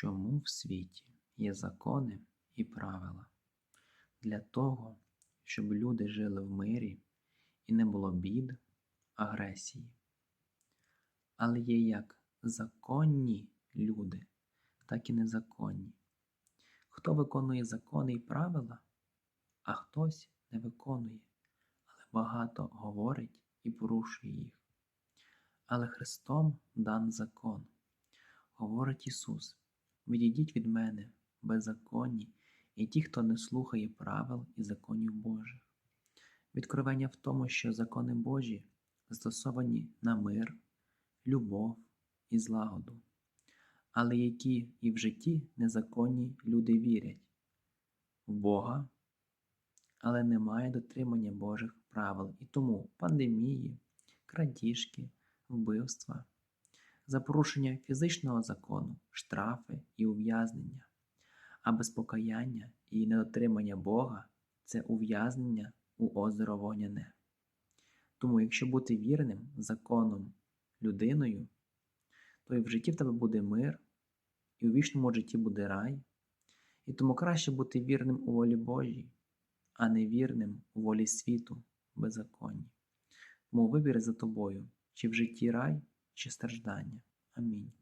Чому в світі є закони і правила? Для того, щоб люди жили в мирі і не було бід, агресії. Але є як законні люди, так і незаконні. Хто виконує закони і правила, а хтось не виконує, але багато говорить і порушує їх. Але Христом дан закон. Говорить Ісус: Відійдіть від мене, беззаконні, і ті, хто не слухає правил і законів Божих. Відкровення в тому, що закони Божі застосовані на мир, любов і злагоду, але які і в житті незаконні люди вірять в Бога, але немає дотримання Божих правил, і тому пандемії, крадіжки, вбивства, за порушення фізичного закону, штрафи і ув'язнення, а без покаяння і недотримання Бога це ув'язнення у озеро вогняне. Тому, якщо бути вірним законом людиною, то і в житті в тебе буде мир, і у вічному житті буде рай, і тому краще бути вірним у волі Божій, а не вірним у волі світу, беззаконні. Тому вибір за тобою, чи в житті рай, чи страждання. Амінь.